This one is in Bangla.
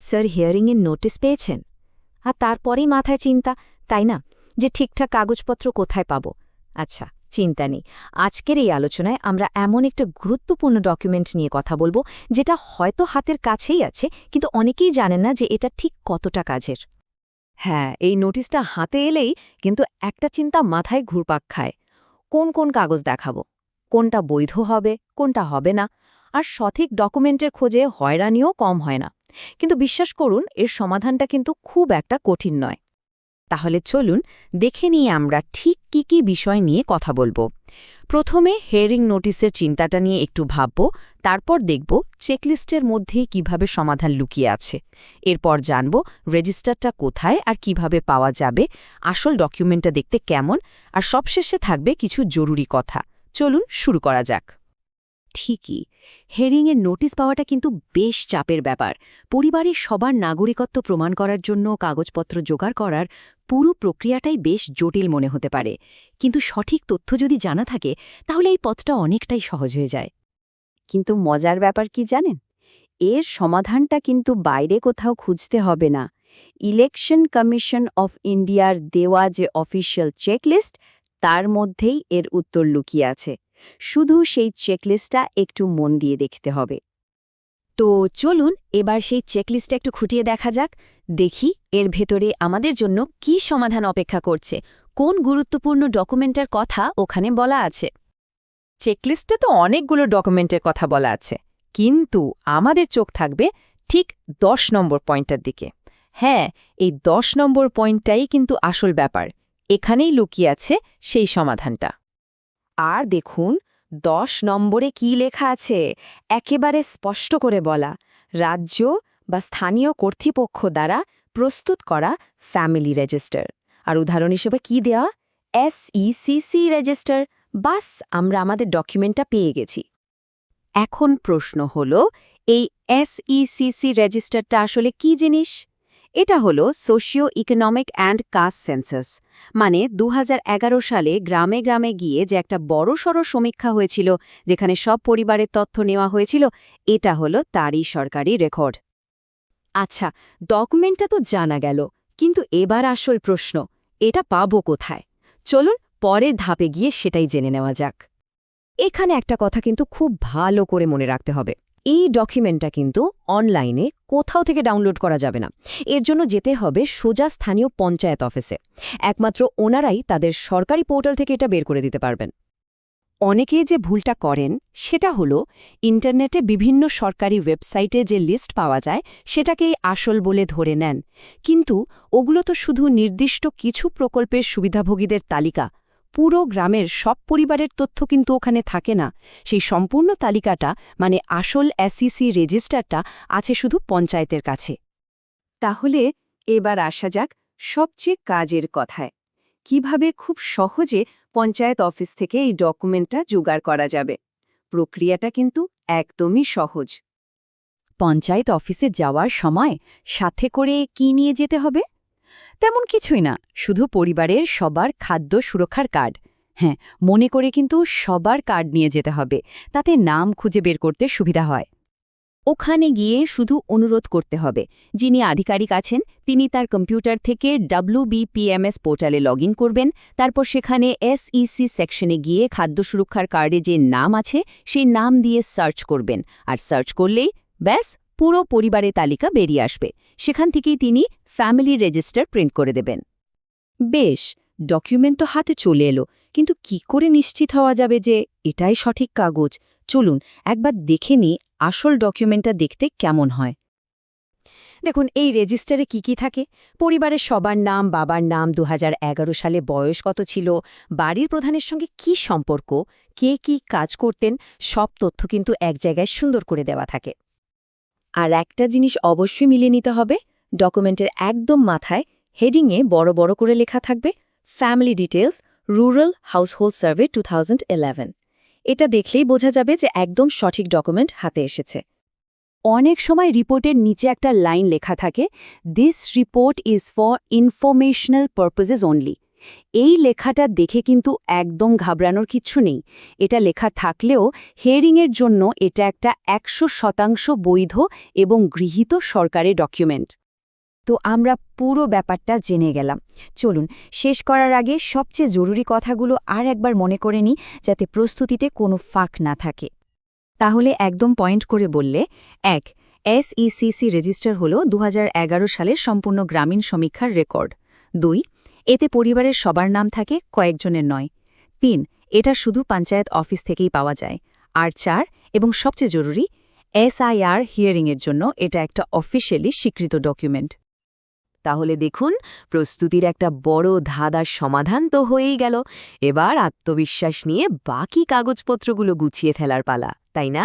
স্যার হিয়ারিংয়ের নোটিশ পেয়েছেন? আর তারপরেই মাথায় চিন্তা, তাই না? যে ঠিকঠাক কাগজপত্র কোথায় পাব? আচ্ছা চিন্তা নেই। আজকের এই আলোচনায় আমরা এমন একটা গুরুত্বপূর্ণ ডকুমেন্ট নিয়ে কথা বলব, যেটা হয়তো হাতের কাছেই আছে, কিন্তু অনেকেই জানেন না যে এটা ঠিক কতটা কাজের। হ্যাঁ এই নোটিশটা হাতে এলেই কিন্তু একটা চিন্তা মাথায় ঘুরপাক খায়। কোন কোন কাগজ দেখাবো? কোনটা বৈধ হবে, কোনটা হবে না? আর সঠিক ডকুমেন্টের খোঁজে হয়রানিও কম হয় না। কিন্তু বিশ্বাস করুন, এর সমাধানটা কিন্তু খুব একটা কঠিন নয়। তাহলে চলুন দেখে নিয়ে আমরা ঠিক কি কি বিষয় নিয়ে কথা বলব। প্রথমে হেয়ারিং নোটিসের চিন্তাটা নিয়ে একটু ভাবব, তারপর দেখব চেকলিস্টের মধ্যে কীভাবে সমাধান লুকিয়ে আছে। এরপর জানব রেজিস্টারটা কোথায় আর কীভাবে পাওয়া যাবে, আসল ডকুমেন্টটা দেখতে কেমন, আর সবশেষে থাকবে কিছু জরুরি কথা। চলুন শুরু করা যাক। ঠিকই। হেরিংয়ের নোটিশ পাওয়াটা কিন্তু বেশ চাপের ব্যাপার। পরিবারের সবার নাগরিকত্ব প্রমাণ করার জন্য কাগজপত্র জোগাড় করার পুরো প্রক্রিয়াটাই বেশ জটিল মনে হতে পারে। কিন্তু সঠিক তথ্য যদি জানা থাকে, তাহলে এই পথটা অনেকটাই সহজ হয়ে যায়। কিন্তু মজার ব্যাপার কি জানেন? এর সমাধানটা কিন্তু বাইরে কোথাও খুঁজতে হবে না। ইলেকশন কমিশন অফ ইন্ডিয়ার দেওয়া যে অফিসিয়াল চেকলিস্ট, তার মধ্যেই এর উত্তর লুকিয়ে আছে। শুধু সেই চেকলিস্টটা একটু মন দিয়ে দেখতে হবে। তো চলুন, এবার সেই চেকলিস্টটা একটু খুঁটিয়ে দেখা যাক। দেখি, এর ভেতরে আমাদের জন্য কি সমাধান অপেক্ষা করছে। কোন গুরুত্বপূর্ণ ডকুমেন্টের কথা ওখানে বলা আছে? চেকলিস্টে তো অনেকগুলো ডকুমেন্টের কথা বলা আছে। কিন্তু আমাদের চোখ থাকবে ঠিক দশ নম্বর পয়েন্টটার দিকে। হ্যাঁ এই দশ নম্বর পয়েন্টটাই কিন্তু আসল ব্যাপার। এখানেই লুকিয়ে আছে সেই সমাধানটা। আর দেখুন, দশ নম্বরে কি লেখা আছে? একেবারে স্পষ্ট করে বলা। রাজ্য বা স্থানীয় কর্তৃপক্ষ দ্বারা প্রস্তুত করা ফ্যামিলি রেজিস্টার। আর উদাহরণ হিসেবে কি দেওয়া এসইসিসি রেজিস্টার। বাস, আমরা আমাদের ডকুমেন্টটা পেয়ে গেছি। এখন প্রশ্ন হল, এই এসইসিসি রেজিস্টারটা আসলে কি জিনিস? এটা হলো socio economic and caste census মানে দু হাজার এগারো সালে গ্রামে গ্রামে গিয়ে যে একটা বড়সড় সমীক্ষা হয়েছিল, যেখানে সব পরিবারের তথ্য নেওয়া হয়েছিল, এটা হলো তারই সরকারি রেকর্ড আচ্ছা ডকুমেন্টটা তো জানা গেল, কিন্তু এবার আসল প্রশ্ন, এটা পাবো কোথায়? চলুন পরের ধাপে গিয়ে সেটাই জেনে নেওয়া যাক। এখানে একটা কথা কিন্তু খুব ভালো করে মনে রাখতে হবে। এই ডকুমেন্টটা কিন্তু অনলাইনে কোথাও থেকে ডাউনলোড করা যাবে না। এর জন্য যেতে হবে সোজা স্থানীয় পঞ্চায়েত অফিসে একমাত্র ওনারাই তাদের সরকারি পোর্টাল থেকে এটা বের করে দিতে পারবেন। অনেকে যে ভুলটা করেন, সেটা হলো ইন্টারনেটে বিভিন্ন সরকারি ওয়েবসাইটে যে লিস্ট পাওয়া যায়, সেটাকেই আসল বলে ধরে নেন। কিন্তু ওগুলো তো শুধু নির্দিষ্ট কিছু প্রকল্পের সুবিধাভোগীদের তালিকা পুরো গ্রামের সব পরিবারের তথ্য কিন্তু ওখানে থাকে না। সেই সম্পূর্ণ তালিকাটা মানে আসল এসইসি রেজিস্টারটা, আছে শুধু পঞ্চায়েতের কাছে। তাহলে এবার আসা যাক সবচেয়ে কাজের কথায়। কীভাবে খুব সহজে পঞ্চায়েত অফিস থেকে এই ডকুমেন্টটা জোগাড় করা যাবে? প্রক্রিয়াটা কিন্তু একদমই সহজ। পঞ্চায়েত অফিসে যাওয়ার সময় সাথে করে কি নিয়ে যেতে হবে? তেমন কিছুই না, শুধু পরিবারের সবার খাদ্য সুরক্ষার কার্ড। হ্যাঁ মনে করে কিন্তু সবার কার্ড নিয়ে যেতে হবে, তাতে নাম খুঁজে বের করতে সুবিধা হয়। ওখানে গিয়ে শুধু অনুরোধ করতে হবে, যিনি আধিকারিক আছেন, তিনি তার কম্পিউটার থেকে ডাব্লুবিপিএমএস পোর্টালে লগ করবেন, তারপর সেখানে এসইসি সেকশনে গিয়ে খাদ্য সুরক্ষার কার্ডে যে নাম আছে, সেই নাম দিয়ে সার্চ করবেন, আর সার্চ করলেই ব্যাস পুরো পরিবারের তালিকা বেরিয়ে আসবে। সেখান থেকেই তিনি ফ্যামিলি রেজিস্টার প্রিন্ট করে দেবেন। বেশ ডকুমেন্ট তো হাতে চলে এলো, কিন্তু কি করে নিশ্চিত হওয়া যাবে যে এটাই সঠিক কাগজ? চলুন, একবার দেখে নিই আসল ডকুমেন্টটা দেখতে কেমন হয়। দেখুন, এই রেজিস্টারে কি কি থাকে? পরিবারের সবার নাম, বাবার নাম দু হাজার এগারো সালে বয়স কত ছিল, বাড়ির প্রধানের সঙ্গে কি সম্পর্ক, কে কি কাজ করতেন, সব তথ্য কিন্তু এক জায়গায় সুন্দর করে দেওয়া থাকে। আর একটা জিনিস অবশ্যই মিলিয়ে নিতে হবে, ডকুমেন্টের একদম মাথায়, হেডিংয়ে বড় বড় করে লেখা থাকবে family details rural household survey two এটা দেখলেই বোঝা যাবে যে একদম সঠিক ডকুমেন্ট হাতে এসেছে। অনেক সময় রিপোর্টের নিচে একটা লাইন লেখা থাকে this report is for informational purposes only এই লেখাটা দেখে কিন্তু একদম ঘাবড়ানোর কিচ্ছু নেই। এটা লেখা থাকলেও হিয়ারিংয়ের জন্য এটা একটা একশো শতাংশ বৈধ এবং গৃহীত সরকারি ডকুমেন্ট। তো আমরা পুরো ব্যাপারটা জেনে গেলাম। চলুন, শেষ করার আগে সবচেয়ে জরুরি কথাগুলো আর একবার মনে করে নিই যাতে প্রস্তুতিতে কোনো ফাঁক না থাকে। তাহলে একদম পয়েন্ট করে বললে, এক এসইসিসি রেজিস্টার হল দুহাজার এগারো সালের সম্পূর্ণ গ্রামীণ সমীক্ষার রেকর্ড। দুই এতে পরিবারের সবার নাম থাকে, কয়েকজনের নয়। তিন, এটা শুধু পঞ্চায়েত অফিস থেকেই পাওয়া যায়। আর চার, এবং সবচেয়ে জরুরি, এসআইআর হিয়ারিংয়ের জন্য এটা একটা অফিসিয়ালি স্বীকৃত ডকুমেন্ট। তাহলে দেখুন, প্রস্তুতির একটা বড় ধাঁধার সমাধান তো হয়েই গেল। এবার আত্মবিশ্বাস নিয়ে বাকি কাগজপত্রগুলো গুছিয়ে ফেলার পালা, তাই না?